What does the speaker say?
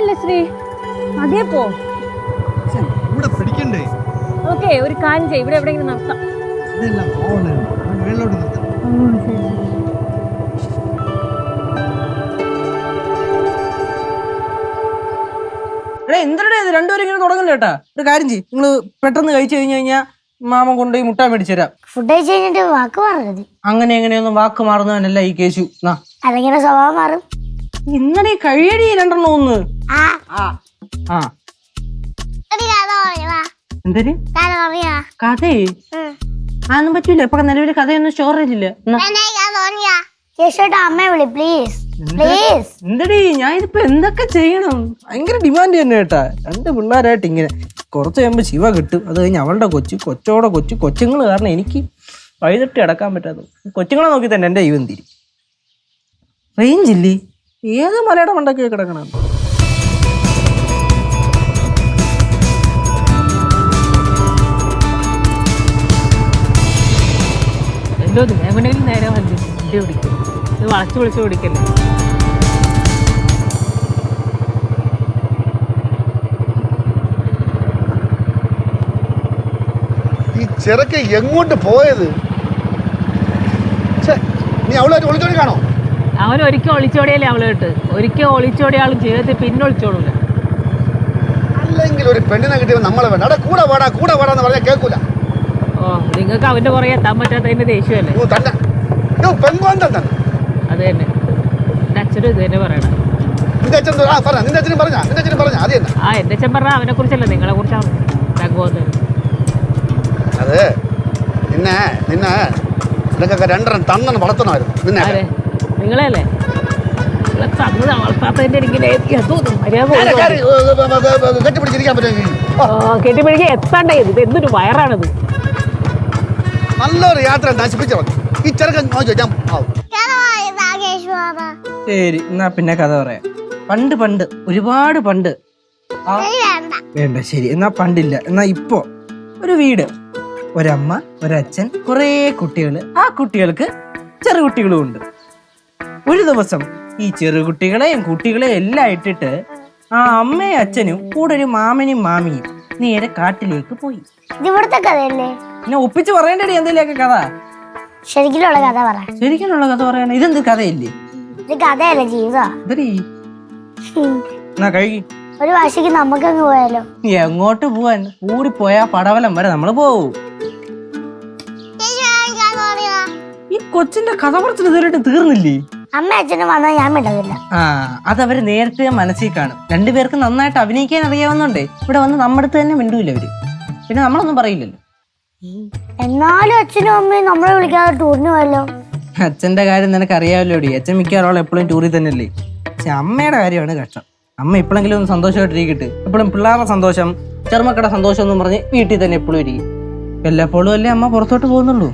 അതേ പോ. ഇവിടെ പിടിക്കണ്ടേ? ഓക്കെ ഒരു കാര്യം ചെയ്യ് ഇവിടെ എവിടെയെങ്കിലും നിർത്താം. ഇതെല്ലാം മേളിലോട്ട് നിർത്താം. എന്തിനാ ഇത് രണ്ടുപേരും ഇങ്ങനെ തുടങ്ങണ്ട കേട്ടാ ഒരു കാര്യം ചെയ്യും. നിങ്ങൾ പെട്ടെന്ന് കഴിച്ചു കഴിഞ്ഞു കഴിഞ്ഞാൽ മാമൻ കൊണ്ടുപോയി മുട്ട മേടിച്ചു തരാം. ഫുഡ് കഴിച്ചിട്ട് കഴിഞ്ഞിട്ട് വാക്ക് മാറരുത്. അങ്ങനെ എങ്ങനെയൊന്നും വാക്ക് മാറുന്നവനല്ല ഈ കേശു. നാ. അല്ലെങ്കിൽ സ്വഭാവം മാറും? ഇന്നലെ കഴിയടി രണ്ടെണ്ണം ഒന്ന്. ആ. ആ. ആ. ഒരു കഥ പറയാ എന്തൊരു? കഥ പറയാ കഥയെ അതൊന്നും പറ്റൂല. ഇപ്പൊ നിലവിൽ കഥയൊന്നും സ്റ്റോറേജ് ഇല്ല എന്നാ, കേശോട്ട് അമ്മയെ വിളി പ്ലീസ് പ്ലീസ് എന്തടി? ഞാൻ ഇതിപ്പോ എന്തൊക്കെ ചെയ്യണം? ഭയങ്കര ഡിമാൻഡ് തന്നെ കേട്ടാ. രണ്ട് പിള്ളേരായിട്ട് ഇങ്ങനെ കുറച്ച് കഴിയുമ്പോ ശിവ കിട്ടും. അത് കഴിഞ്ഞ് അവളുടെ കൊച്ചു കൊച്ചോടെ കൊച്ചു കൊച്ചുങ്ങൾ കാരണം എനിക്ക് വഴിതട്ടി അടക്കാൻ പറ്റാതെ കൊച്ചുങ്ങളെ നോക്കി തന്നെ എന്റെ ജീവൻ തിരി. റേഞ്ച് ഇല്ലേ? ഏത് മലയുടെ മണ്ടൊക്കെ കിടക്കണം എന്തോ എങ്ങനെയും നേരെ വണ്ടി പിടിക്കും ഇത് വളച്ചു വിളിച്ച് പിടിക്കല്ലേ ഈ ചെറുക്ക എങ്ങോട്ട് പോയത്? നീ അവളായിട്ട് ഒളിച്ചോടി കാണോ? അവൻ ഒരിക്കൽ ഒളിച്ചോടിയല്ലേ അവളോട്ട് ഒരിക്കൽ ഒളിച്ചോടിയ ആളും ജീവിതത്തിൽ പിന്നെ ഒളിച്ചോടൂല. അല്ലെങ്കിൽ ഒരു പെണ്ണിനെ കിട്ടിയത് നമ്മളെ വേണ്ട അവിടെ കൂടെ വാടാ കൂടെ വാടാന്ന് പറഞ്ഞാൽ കേൾക്കൂല. ഓ നിങ്ങൾക്ക് അവന്റെ പുറകെ എത്താൻ പറ്റാത്തതിന്റെ ദേഷ്യമല്ലേ? അത് തന്നെ. എന്റെ അച്ഛനും ഇത് തന്നെ പറയണം. നിന്റെ അച്ഛൻ ആ പറ. നിന്റെ അച്ഛനും പറഞ്ഞ നിന്റെ അച്ഛനും പറഞ്ഞ അത് തന്നെ. ആ എന്റെ അച്ഛൻ പറഞ്ഞ അവനെ കുറിച്ചല്ല നിങ്ങളെ കുറിച്ചാണ് രംഗോന്ന് അത് നിന്നെ നിന്നെ നിനക്കൊക്കെ രണ്ടെണ്ണം തന്നെണ്ണം വളർത്തണമായിരുന്നു. നിന്നെ. നിങ്ങളെ തന്ന് വളർത്താത്തതിന്റെ എനിക്ക് തോന്നുന്നു കെട്ടിപ്പിടിച്ചിരിക്കാൻ ഓ, കെട്ടിപ്പിടിക്കാൻ എത്താണ്ടേ ഇത്? എന്തൊരു വയറാണിത്? നല്ലൊരു യാത്ര നശിപ്പിച്ചു മതി. ഈ ചെറുക്കൻ ഞാൻ ആവും. ശരി എന്നാ പിന്നെ കഥ പറയാം. പണ്ട് പണ്ട് ഒരുപാട് പണ്ട്. വേണ്ട. ശരി. എന്നാ പണ്ടില്ല. എന്നാ ഇപ്പോ. ഒരു വീട്. ഒരമ്മ ഒരച്ഛൻ കുറേ കുട്ടികൾ ആ കുട്ടികൾക്ക് ചെറുകുട്ടികളും ഉണ്ട്. ഒരു ദിവസം ഈ ചെറുകുട്ടികളെയും കുട്ടികളെയും എല്ലാം ഇട്ടിട്ട് ആ അമ്മയും അച്ഛനും കൂടെ ഒരു മാമനും മാമിയും നേരെ കാട്ടിലേക്ക് പോയി. ഇവിടുത്തെ കഥയല്ലേ? പിന്നെ ഒപ്പിച്ച് പറയണ്ടേ എന്തെങ്കിലുമൊക്കെ കഥ. ശരിക്കുള്ള കഥ പറ. ശരിക്കുള്ള കഥ പറയണ ഇതെന്ത് കഥയില്ലേ? ഇത് കഥയല്ല ജീവിതം? കഴുകി. ഒരു വാശിക്ക് നമുക്ക് അങ്ങ് പോയാലോ എങ്ങോട്ട് പോവാൻ? പോയാ പടവലം വരെ നമ്മൾ പോവും. ഈ കൊച്ചിന്റെ കഥ പറച്ചിൽ ഇതുവരെയായിട്ട് തീർന്നില്ലേ? അമ്മ അച്ഛനും വന്നാൽ ഞാൻ വിടുന്നില്ല ആ അത് അതവര് നേരത്തെ മനസ്സിൽ കാണും. രണ്ടുപേർക്ക് നന്നായിട്ട് അഭിനയിക്കാൻ അറിയാവുന്നുണ്ടേ ഇവിടെ വന്ന് നമ്മുടെ അടുത്ത് തന്നെ മിണ്ടൂല അവർ. പിന്നെ നമ്മളൊന്നും പറയില്ലല്ലോ. എന്നാലും അച്ഛനും അമ്മയും നമ്മളെ വിളിക്കാതെ ടൂറിന് പോയല്ലോ. അച്ഛന്റെ കാര്യം നിനക്ക് അറിയാമല്ലോടി അച്ഛൻ മിക്കവാറും എപ്പോഴും ടൂറിൽ തന്നെയല്ലേ? പക്ഷെ അമ്മയുടെ കാര്യമാണ് കഷ്ടം. അമ്മ ഇപ്പോഴെങ്കിലും ഒന്ന് സന്തോഷമായിട്ടിരിക്കട്ടെ. എപ്പോഴും പിള്ളേരുടെ സന്തോഷം ചെറുമക്കളുടെ സന്തോഷം എന്നും പറഞ്ഞ് വീട്ടിൽ തന്നെ എപ്പോഴും ഇരിക്കും. വല്ലപ്പോഴും അല്ലേ അമ്മ പുറത്തോട്ട് പോകുന്നുള്ളൂ?